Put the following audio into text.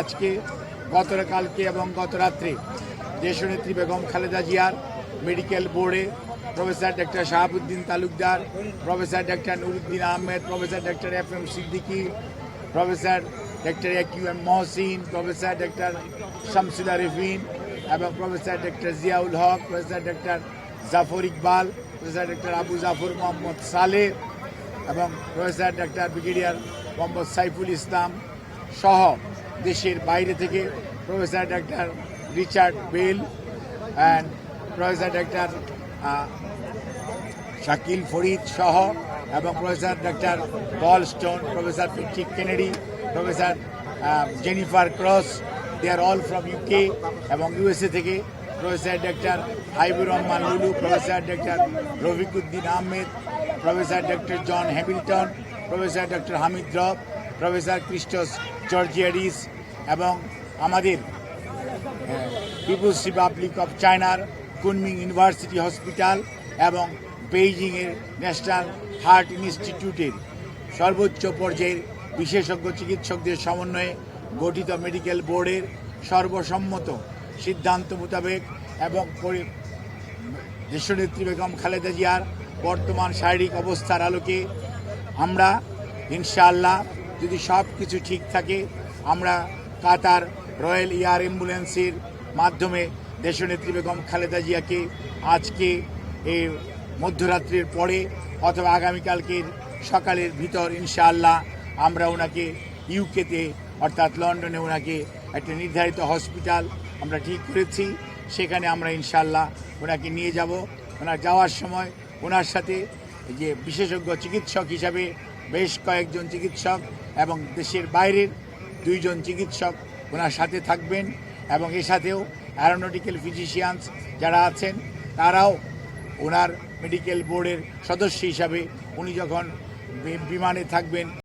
আজকে, গতকালকে এবং গত রাত্রে দেশনেত্রী বেগম খালেদা জিয়ার মেডিকেল বোর্ডে professor doctor Shahabuddin Talukdar, professor doctor Nuruddin Ahmed, professor doctor F M Siddiqui, professor doctor Q M Mohsin, professor doctor Shamsullah Rifin এবং professor doctor Ziaul Haq, professor doctor Zafar Iqbal, professor doctor Abu Zafar Mohammad Saleh এবং professor doctor brigadier Mohammad Saiful Islam সহ দেশের বাইরে থেকে professor doctor Richard Bell and professor doctor Shakil Farid সহ এবং professor doctor Paul Stone, professor Patrick Kennedy, professor Jennifer Cross they are all from UK এবং USA থেকে professor doctor Haibur Rahman Lulu, professor doctor Rafiquddin Ahmed, professor doctor John Hamilton, professor doctor Hamid Rob professor Christos Georgiaris এবং আমাদের people's republic of চায়নার Kunming university hospital এবং বেইজিংয়ের national heart ইনস্টিটিউটের সর্বোচ্চ পর্যায়ের বিশেষজ্ঞ চিকিৎসকদের সমন্বয়ে গঠিত মেডিকেল বোর্ডের সর্বসম্মত সিদ্ধান্ত মোতাবেক এবং দেশনেত্রী বেগম খালেদা জিয়ার বর্তমান শারীরিক অবস্থার আলোকে আমরা ইনশাআল্লাহ যদি সব কিছু ঠিক থাকে, আমরা কাতার রয়্যাল এয়ার অ্যাম্বুলেন্সের মাধ্যমে দেশনেত্রী বেগম খালেদা জিয়াকে আজকে এই মধ্যরাত্রির পরে অথবা আগামীকালকের সকালের ভিতর, ইনশাআল্লাহ, আমরা ওনাকে ইউকেতে, অর্থাৎ লন্ডনে ওনাকে একটা নির্ধারিত হসপিটাল আমরা ঠিক করেছি। সেখানে আমরা ইনশাআল্লাহ ওনাকে নিয়ে যাব। ওনার যাওয়ার সময় ওনার সাথে যে বিশেষজ্ঞ চিকিৎসক হিসাবে বেশ কয়েকজন চিকিৎসক এবং দেশের বাইরের দুইজন চিকিৎসক ওনার সাথে থাকবেন এবং এর সাথেও অ্যারোনটিক্যাল ফিজিশিয়ানস যারা আছেন, তারাও ওনার মেডিকেল বোর্ডের সদস্য হিসাবে উনি যখন বিমানে থাকবেন।